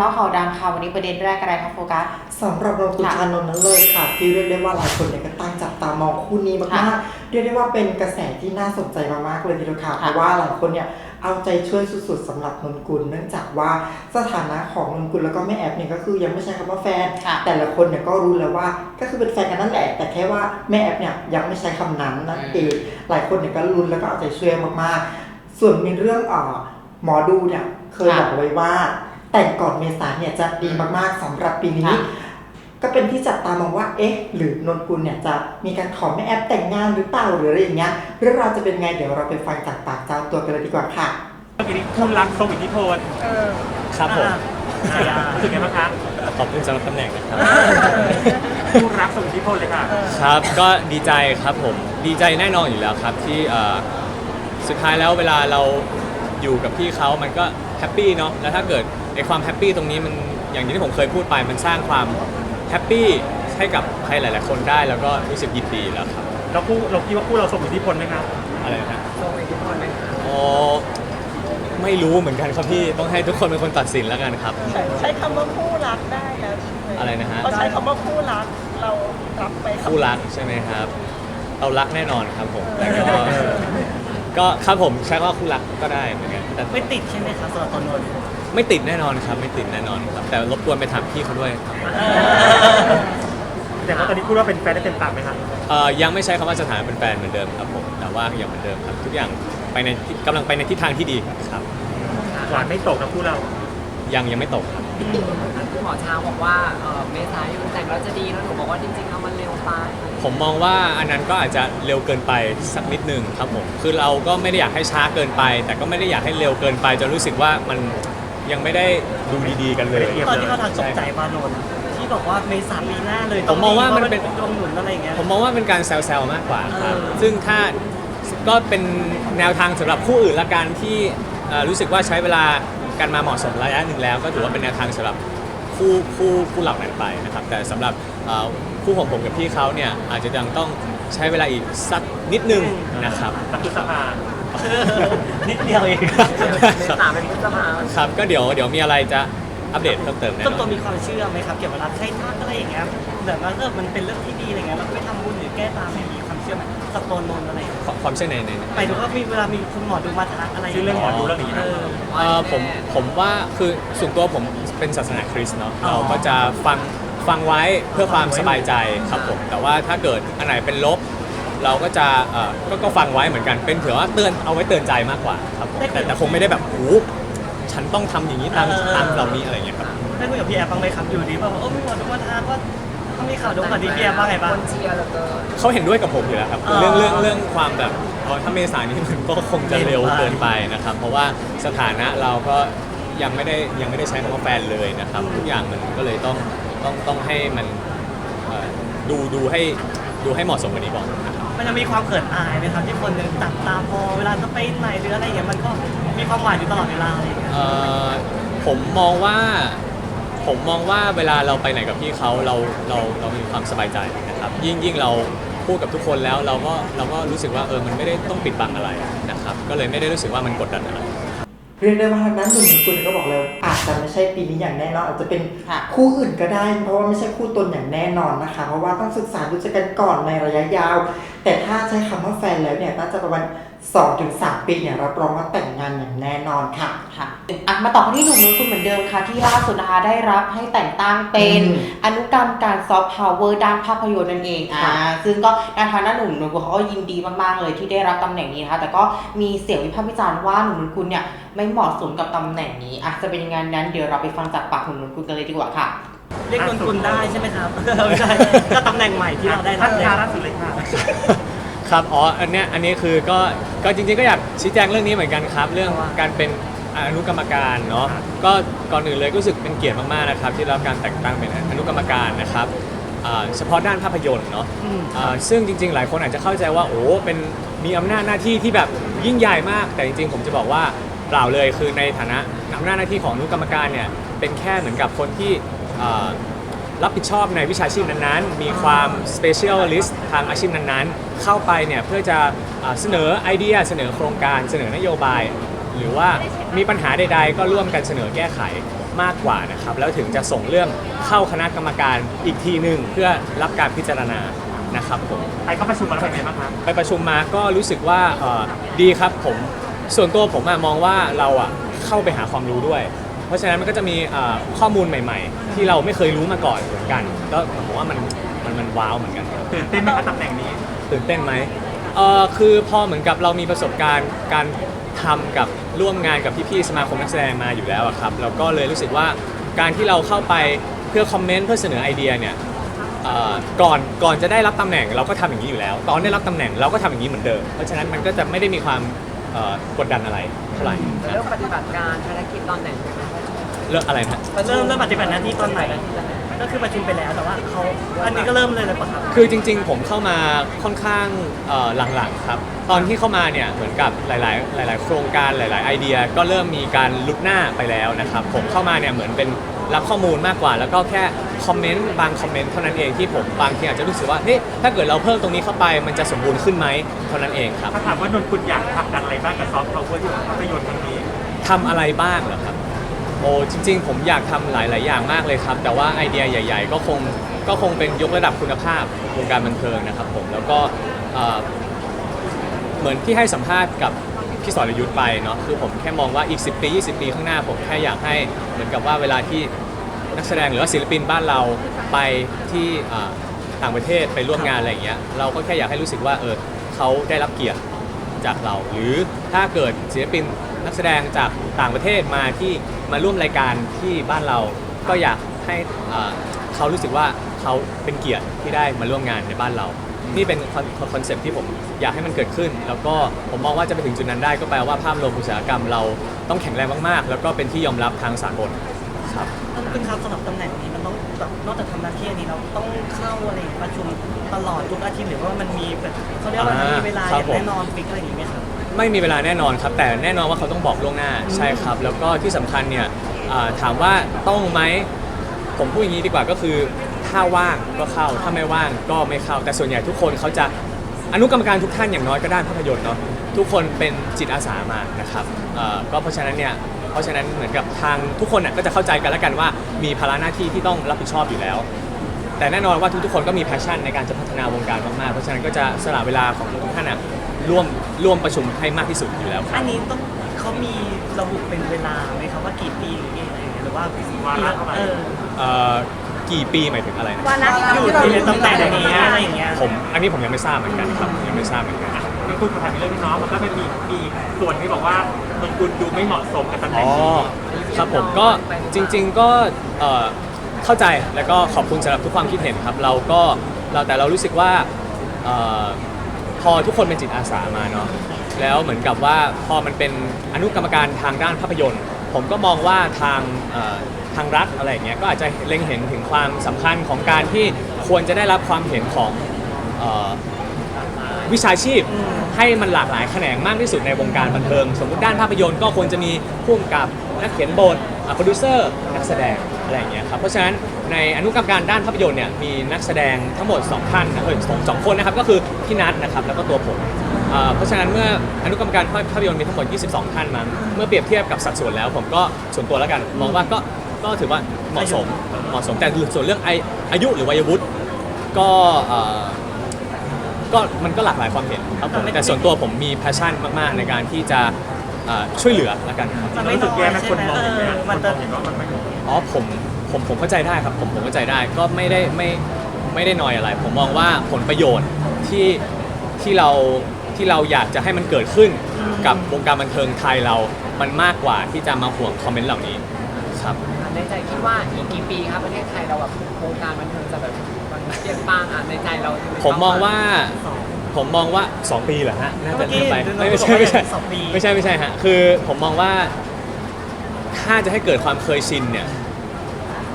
เมาส์ข่าวดังค่ะวันนี้ประเด็นแรกอะไรคะโฟกัสสำหรับเราตุค่ะชานนท์นั้นเลยค่ะ ที่เรียกได้ว่าหลายคนเนี่ยก็ตั้งจับตามองคู่นี้ค่ะมากๆเรียกได้ว่าเป็นกระแสที่น่าสนใจมากๆเลยทีเดียวค่ะค่ะเพราะว่าหลายคนเนี่ยเอาใจช่วยสุดๆสำหรับนนกุล เนื่องจากว่าสถานะของนนกุลแล้วก็แม่แอฟเนี่ยก็คือยังไม่ใช่คำว่าแฟนค่ะแต่ละคนเนี่ยก็รู้แล้วว่าก็คือเป็นแฟนกันนั่นแหละ แต่แค่ว่าแม่แอฟเนี่ยยังไม่ใช้คำนั้นนั่นเองหลายคนเนี่ยก็ลุ้นแล้วก็เอาใจช่วยมากๆ ส่วนในเรื่องเอ่อหมอดูเนี่ยเคยค่ะบอกไว้ว่า แต่งก่อนเมษาเนี่ยจะดีมากๆสำหรับปีนี้ค่ะก็เป็นที่จับตามองว่า เอ๊ะ หรือนนกุลเนี่ยจะมีการขอแม่แอปแต่งงานหรือเปล่าหรืออะไรอย่างเงี้ยเรื่องราวจะเป็นไงเดี๋ยวเราไปฟังจากปากเจ้าตัวกันเลยดีกว่าค่ะเมื่อกี้นี้คุณรักทรงอิทธิพลครับผมอ่ารู้สึกไงบ้างคะขอบคุณสำหรับตำแหน่งนะครับคุณรักทรงอิทธิพลเลยค่ะ ครับ ก็ดีใจครับผม ดีใจแน่นอนอยู่แล้วครับที่เอ่อสุดท้ายแล้วเวลาเราอยู่กับพี่เขามันก็แฮปปี้เนาะ แล้วถ้าเกิด ไอความแฮปปี้ตรงนี้มันอย่างที่ผมเคยพูดไปมันสร้างความแฮปปี้ให้กับใครหลาย ๆ คนได้แล้วก็รู้สึกยินดีแล้วครับเราคู่เราคิดว่าคู่เราทรงอิทธิพลไหมครับอะไรนะอ๋อไม่รู้เหมือนกันครับพี่ต้องให้ทุกคนเป็นคนตัดสินแล้วกันครับ ใช้ใช้คำว่าคู่รักได้แล้วใช่ไหมอะไรนะฮะเขาใช้คำว่าคู่รักเรารับไปคู่รักใช่ไหมครับ เรารักแน่นอนครับผมแต่ก็ก็ครับผมใช้คำว่าคู่รักก็ได้เหมือนกันแต่ไม่ติดใช่ไหมคะสำหรับตอนนนท์ ไม่ติดแน่นอนครับ ไม่ติดแน่นอนครับ แต่รบกวนไปถามพี่เขาด้วยครับแต่ว่าตอนนี้คู่เราเป็นแฟนได้เต็มปากไหมครับเอ่อยังไม่ใช้คำว่าสถานะเป็นแฟนเหมือนเดิมครับผมแต่ว่ายังเหมือนเดิมครับ ทุกอย่างไปในกำลังไปในทิศทางที่ดีครับหวานไม่ตกนะคู่เรา ยังยังไม่ตกครับ คุณหมอช้างบอกว่าเอ่อเมษายนแต่งแล้วจะดีแล้วหนูบอกว่าจริงๆแล้วมันเร็วไปผมมองว่าอันนั้นก็อาจจะเร็วเกินไปสักนิดนึงครับผมคือเราก็ไม่ได้อยากให้ช้าเกินไป แต่ก็ไม่ได้อยากให้เร็วเกินไปจนรู้สึกว่ามัน ยังไม่ได้ดูดีๆกันเลยไม่ได้เทียบตอนที่เขาทางตกใจว่านนท์ที่บอกว่าเมษาปีหน้าเลยผมมองว่ามันเป็น ดวงหนุนอะไรอย่างเงี้ย ผมมองว่าเป็นการแซวๆมากกว่าครับ เออ ซึ่งถ้าก็เป็นแนวทางสำหรับคู่อื่นละกันที่เอ่อรู้สึกว่าใช้เวลากันมาเหมาะสมระยะหนึ่งแล้ว ก็ถือว่าเป็นแนวทางสำหรับคู่คู่คู่เหล่านั้นไปนะครับ แต่สำหรับเอ่อคู่ของผมกับพี่เขาเนี่ยอาจจะยังต้องใช้เวลาอีกสักนิดนึงนะครับตักคือสภา นิดเดียวเองเมษาเป็นพฤษภาครับก็เดี๋ยวเดี๋ยวมีอะไรจะอัปเดตเพิ่มเติมแน่ต้นนตัอวนมีความเชื่อไหมครับ เกี่ยวกับรักใช้ทักอะไรอย่างเงี้ยแบบว่าเออมันเป็นเรื่องที่ดีอะไรเงี้ยเราก็ไปทำบุญหรือแก้ตามเนี่ยมีความเชื่อไหมกับตัวนนท์อะไรอย่างเงี้ยความความเชื่อในในหมายถึงว่ามีเวลามีคุณหมอดูมาทักอะไรย่าชื่อเรื่องหมอดูเรื่องนี้เอนะอเอ่อผมผมว่าคือส่วนตัวผมเป็นศาสนาคริสต์เนาะอ๋อ เราก็จะฟังฟังไว้เพื่อความสบายใจครับผม แต่ว่าถ้าเกิดอันไหนเป็นลบ เราก็จะเอ่อก็ก็ฟังไว้เหมือนกันเป็นเผื่อว่าเตือนเอาไว้เตือนใจมากกว่าครับผมแต่แต่คงไม่ได้แบบโอ้โหฉันต้องทำอย่างนี้ตามตามเหล่านี้อะไรอย่างเงี้ยครับ ได้คุยกับพี่แอฟบ้างไหมครับอยู่ดีแบบว่าเออมีหมอดูมาทักว่าต้องมีข่าวดูก่อนดีพี่แอฟว่าไงบ้าง คนเชียร์เหลือเกินเขาเห็นด้วยกับผมอยู่แล้วครับอ๋อเรื่องเรื่องเรื่องความแบบเอ่อถ้าเมษายนนี้มันก็คงจะเร็วเกินไปนะครับ เพราะว่าสถานะเราก็ยังไม่ได้ยังไม่ได้ใช้คำว่าแฟนเลยนะครับ ทุกอย่างมันก็เลยต้องต้องต้องให้มันเอ่อดูดูให้ดูให้เหมาะสมกว่านี้ก่อนนะครับ มันจะมีความเขินอายไหมครับที่คนหนึ่งตับตามพอเวลาจะไปไหนหรืออะไรอย่างเงี้ยมันก็มีความหวานอยู่ตลอดเวลาอะไรอย่างเงี้ยเอ่อผมมองว่าผมมองว่าเวลาเราไปไหนกับพี่เขาเราเราเรามีความสบายใจนะครับ ยิ่งยิ่งเราพูดกับทุกคนแล้วเราก็เราก็รู้สึกว่าเออมันไม่ได้ต้องปิดบังอะไรนะครับ ก็เลยไม่ได้รู้สึกว่ามันกดดันอะไร เรียกได้ว่าทางด้านหนุ่มนนกุลก็บอกเลยอาจจะไม่ใช่ปีนี้อย่างแน่นอนอาจจะเป็นค่ะคู่อื่นก็ได้ เพราะว่าไม่ใช่คู่ตนอย่างแน่นอนนะคะ เพราะว่าต้องศึกษาดูใจกันก่อนในระยะยาว แต่ถ้าใช้คำว่าแฟนแล้วเนี่ยน่าจะประมาณ2-3ปีเนี่ยรับรองว่าแต่งงานอย่างแน่นอนค่ะค่ะอะมาต่อกันที่หนุ่มนุ้นคุณเหมือนเดิมค่ะ ที่ล่าสุดนะคะได้รับให้แต่งตั้งเป็นอืมอนุกรรมการซอฟต์พาวเวอร์ด้านภาพยนตร์นั่นเองอ่าค่ะซึ่งก็ในทางด้านหนุ่มนุ้นเขาก็ยินดีมากๆเลยที่ได้รับตำแหน่งนี้นะคะแต่ก็มีเสียงวิพากษ์วิจารณ์ว่าหนุ่มนุ้นคุณเนี่ยไม่เหมาะสมกับตำแหน่งนี้อะจะเป็นยังไงนั้นเดี๋ยวเราไปฟังจากปากหนุ่มนุ้นคุณกันเลยดีกว่าค่ะ เรียกนนกุลได้ใช่ไหมครับไม่ใช่ก็ตำแหน่งใหม่ที่เราได้รัท่าบนเลยทาล่าสุดเลยค่ะ ครับอ๋ออันเนี้ยอันนี้คือก็ก็จริงๆก็อยากชี้แจงเรื่องนี้เหมือนกันครับ เรื่องการเป็นอนุกรรมการเนาะก็ก่อนอื่นเลยก็รู้สึกเป็นเกียรติมากๆนะครับ ที่ได้รับการแต่งตั้งเป็นอนุกรรมการนะครับอ่าเฉพาะด้านภาพยนตร์เนาะอืมอ่าซึ่งจริง ๆ หลายคนอาจจะเข้าใจว่าโอ้เป็นมีอำนาจหน้าที่ที่แบบยิ่งใหญ่มากแต่จริง ๆ ผมจะบอกว่า เปล่าเลยคือในฐานะอำนาจหน้าที่ของอนุกรรมการเนี่ยเป็นแค่เหมือนกับคนที่อ่ารับผิดชอบในวิชาชีพนั้นๆ มีความ specialist ทางอาชีพนั้นๆ เข้าไปเนี่ยเพื่อจะอ่าเสนอไอเดียเสนอโครงการเสนอนโยบาย หรือว่ามีปัญหาใดๆ ก็ร่วมกันเสนอแก้ไขมากกว่านะครับ แล้วถึงจะส่งเรื่องเข้าคณะกรรมการอีกทีหนึ่งเพื่อรับการพิจารณานะครับผม ไปเข้าประชุมมาแล้วเป็นไงบ้างครับไปประชุมมาก็รู้สึกว่าเอ่อดีครับผม ส่วนตัวผมอะมองว่าเราอะเข้าไปหาความรู้ด้วย เพราะฉะนั้นมันก็จะมีเอ่อข้อมูลใหม่ ๆ ที่เราไม่เคยรู้มาก่อนเหมือนกันก็ผมว่ามันมันมันว้าวเหมือนกันครับตื่นเต้นไหมครับตำแหน่งนี้ ตื่นเต้นไหมเออคือพอเหมือนกับเรามีประสบการณ์การทำกับร่วมงานกับพี่ๆสมาคมนักแสดงมาอยู่แล้วอะครับแล้วก็เลยรู้สึกว่าการที่เราเข้าไปเพื่อคอมเมนต์เพื่อเสนอไอเดียเนี่ยเอ่อก่อนก่อนจะได้รับตำแหน่งเราก็ทำอย่างนี้อยู่แล้ว ตอนได้รับตำแหน่งเราก็ทำอย่างนี้เหมือนเดิม เพราะฉะนั้นมันก็จะไม่ได้มีความ เอ่อกดดันอะไรเท่าไหร่เริ่มปฏิบัติการภารกิจตอนไหนคะเรื่องอะไรนะ เริ่มเริ่มปฏิบัติหน้าที่ตอนไหน ก็คือประชุมไปแล้วแต่ว่าเขาอันนี้ก็เริ่มเลยเลยปะครับคือจริงๆ ผมเข้ามาค่อนข้างเอ่อหลังๆครับ ตอนที่เข้ามาเนี่ยเหมือนกับหลายๆ หลาย ๆ โครงการหลาย ๆ ไอเดีย ก็เริ่มมีการลุกหน้าไปแล้วนะครับ ผมเข้ามาเนี่ยเหมือนเป็น รับข้อมูลมากกว่า แล้วก็แค่คอมเมนต์บางคอมเมนต์เท่านั้นเองที่ผมบางทีอาจจะรู้สึกว่าเฮ้ยถ้าเกิดเราเพิ่มตรงนี้เข้าไปมันจะสมบูรณ์ขึ้นไหมเท่านั้นเองครับ ถ้าถามว่านนท์คุณอยากผลักดันอะไรบ้างกับซอฟต์พาวเวอร์ที่ของภาพยนตร์ครั้งนี้ทำอะไรบ้างเหรอครับ โอ้จริง ๆ ผมอยากทำหลาย ๆ อย่างมากเลยครับ แต่ว่าไอเดียใหญ่ ๆ ก็คงก็คงเป็นยกระดับคุณภาพวงการบันเทิงนะครับผมแล้วก็เอ่อเหมือนที่ให้สัมภาษณ์กับ พี่สรยุทธไปเนาะคือผมแค่มองว่าอีก 10 ปี 20 ปีข้างหน้าผมแค่อยากให้เหมือนกับว่าเวลาที่นักแสดงหรือว่าศิลปินบ้านเราไปที่อ่อต่างประเทศไปร่วมงานอะไรอย่างเงี้ยเราก็แค่อยากให้รู้สึกว่าเออเขาได้รับเกียรติจากเรา หรือถ้าเกิดศิลปินนักแสดงจากต่างประเทศมาที่มาร่วมรายการที่บ้านเราก็อยากให้อ่อเขารู้สึกว่าเขาเป็นเกียรติที่ได้มาร่วมงานในบ้านเรา นี่เป็นคอนคอนเซ็ปต์ที่ผมอยากให้มันเกิดขึ้น แล้วก็ผมมองว่าจะไปถึงจุดนั้นได้ก็แปลว่าภาพรวมอุตสาหกรรมเราต้องแข็งแรงมากๆ แล้วก็เป็นที่ยอมรับทางสากลครับต้องเป็นครับสำหรับตำแหน่งนี้มันต้องแบบนอกจากทำหน้าที่อันนี้เราต้องเข้าอะไรประชุมตลอดทุกอาทิตย์หรือว่ามันมีแบบเขาเรียกว่ามันมีเวลาครัอบย่างผมแน่นอนฟิกอะไรอย่างนี้ไหมครับไม่มีเวลาแน่นอนครับ แต่แน่นอนว่าเขาต้องบอกล่วงหน้าใช่ครับ แล้วก็ที่สำคัญเนี่ยอ่าถามว่าต้องไหมผมพูดอย่างนี้ดีกว่าก็คือ ถ้าว่างก็เข้าถ้าไม่ว่างก็ไม่เข้า แต่ส่วนใหญ่ทุกคนเขาจะอนุกรรมการทุกท่านอย่างน้อยก็ด้านภาพยนตร์เนาะทุกคนเป็นจิตอาสามานะครับเอ่อก็เพราะฉะนั้นเนี่ยเพราะฉะนั้นเหมือนกับทางทุกคนน่ะก็จะเข้าใจกันแล้วกันว่ามีภาระหน้าที่ที่ต้องรับผิดชอบอยู่แล้ว แต่แน่นอนว่าทุกๆคนก็มีแพชชั่นในการจะพัฒนาวงการมากๆเพราะฉะนั้นก็จะสละเวลาของทุกท่านน่ะร่วมร่วมประชุมให้มากที่สุดอยู่แล้วครับ อันนี้ต้องเขามีระบุเป็นเวลาไหมครับว่ากี่ปีหรืออะไรอย่างเงี้ยหรือว่าวาระเท่าไหร่ เออ เอ่อ กี่ปีหมายถึงอะไรนะวันนั้นอยู่ในตำแหน่งอย่างเงี้ยอะไรอย่างเงี้ยผมอันนี้ผมยังไม่ทราบเหมือนกันครับยังไม่ทราบเหมือนกันนนท์คุณมาถามเรื่องพี่น้องมันก็เป็นมีมีส่วนที่บอกว่านนท์คุณดูไม่เหมาะสมกับตำแหน่อ๋งอนี้ครับผมก็จริง ๆก็เอ่อเข้าใจแล้วก็ขอบคุณสำหรับทุกความคิดเห็นครับ เราก็เราแต่เรารู้สึกว่าเอ่อพอทุกคนเป็นจิตอาสามาเนาะแล้วเหมือนกับว่าพอมันเป็นอนุกรรมการทางด้านภาพยนตร์ ผมก็มองว่าทางเอ่อ ทางรัฐอะไรอย่างเงี้ยก็อาจจะเล็งเห็นถึงความสำคัญของการที่ควรจะได้รับความเห็นของเอ่อวิชาชีพให้มันหลากหลายแขนงมากที่สุดในวงการบันเทิง สมมติด้านภาพยนตร์ก็ควรจะมีผู้กำกับนักเขียนบทโปรดิวเซอร์นักแสดงอะไรอย่างเงี้ยครับเพราะฉะนั้นในอนุกรรมการด้านภาพยนตร์เนี่ยมีนักแสดงทั้งหมด2ท่านนะเออสองสองคนนะครับก็คือพี่นัทนะครับแล้วก็ตัวผมเอ่อเพราะฉะนั้นเมื่ออนุกรรมการภาพยนตร์มีทั้งหมด 22 ท่านมาเมื่อเปรียบเทียบกับสัดส่วนแล้ว ผมก็ส่วนตัวแล้วกันมองว่าก็ ก็ถือว่าเหมาะสมเหมาะสมแต่ส่วนเรื่องอาอายุหรือวัยวุฒิก็เอ่อก็มันก็หลากหลายความเห็นครับผมแต่ส่วนตัวผมมีแพชชั่นมากๆ ในการที่จะเอ่อช่วยเหลือละกันครับ มันไม่รู้สึกแย่ไหมน้อยคนมองใช่อย่างไหมเงี้ยเออคมันนมจะองเห็นว่ามันไม่อ๋อผมผมผมเข้าใจได้ครับผมผมเข้าใจได้ก็ไม่ได้ไม่ไม่ได้นอยอะไร ผมมองว่าผลประโยชน์ที่ที่เราที่เราอยากจะให้มันเกิดขึ้นกับวงการบันเทิงไทยเรา มันมากกว่าที่จะมาห่วงคอมเมนต์เหล่านี้ครับ ในใจคิดว่าอีกกี่ปีครับประเทศไทยเราแบบวงการบันเทิงจะแบบมันเปลี่ยนปางอะในใจเราผมมองว่า ผมมองว่า 2 ปีเหรอฮะน่าจะเมื่อกี้เกินไปเราไม่บอกใช่ว่าไม่ใช่สองปีไม่ใช่ไม่ใช่ฮะคือผมมองว่า ถ้าจะให้เกิดความเคยชินเนี่ย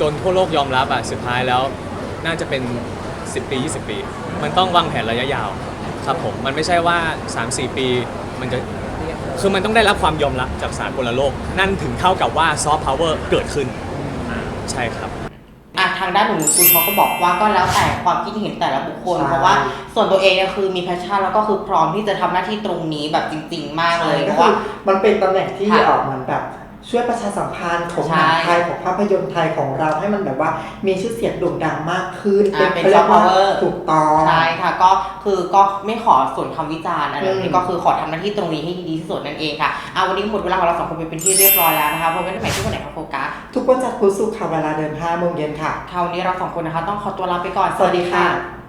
จนทั่วโลกยอมรับอะสุดท้ายแล้ว น่าจะเป็น 10 ปี 20 ปี มันต้องวางแผนระยะยาว ครับผมมันไม่ใช่ว่า 3-4 ปีมันจะ คือมันต้องได้รับความยอมรับจากสากลโลก นั่นถึงเท่ากับว่าซอฟต์พาวเวอร์เกิดขึ้นใช่ครับ อะทางด้านหนุ่มคุณเขาก็บอกว่าก็แล้วแต่ความคิดเห็นแต่ละบุคคล ใช่เพราะว่าส่วนตัวเองเนี่ยคือมีแพชชั่นแล้วก็คือพร้อมที่จะทำหน้าที่ตรงนี้แบบจริง ๆ มากเลยเพก็ราะคืว่าอมันเป็นตำแหน่งที่ค่ะออกมันแบบ ช่วยประชาสัมพันธ์ของใช่หนังไทยของภาพยนตร์ไทยของเราให้มันแบบว่ามีชื่อเสียงโด่งดังมากขึ้นอ่าเป็นขารียกว่า soft power ถูกต้องใช่ค่ะก็คือก็ไม่ขอส่วนคำวิจารณ์อะไรอืมนี้ก็คือขอทำหน้าที่ตรงนี้ให้ดีที่สุดนั่นเองค่ะเอาวันนี้หมดเวลาของเราสองคนไปเป็นที่เรียบร้อยแล้วนะคะพบกันใหม่ที่วันไหนคะโฟกัสทุกวันจันทร์พุธศุกร์ค่ะเวลาเดิม5โมงเย็นค่ะคราวนี้เราสองคนนะคะ ต้องขอตัวลาไปก่อนสวัสดีค่ะ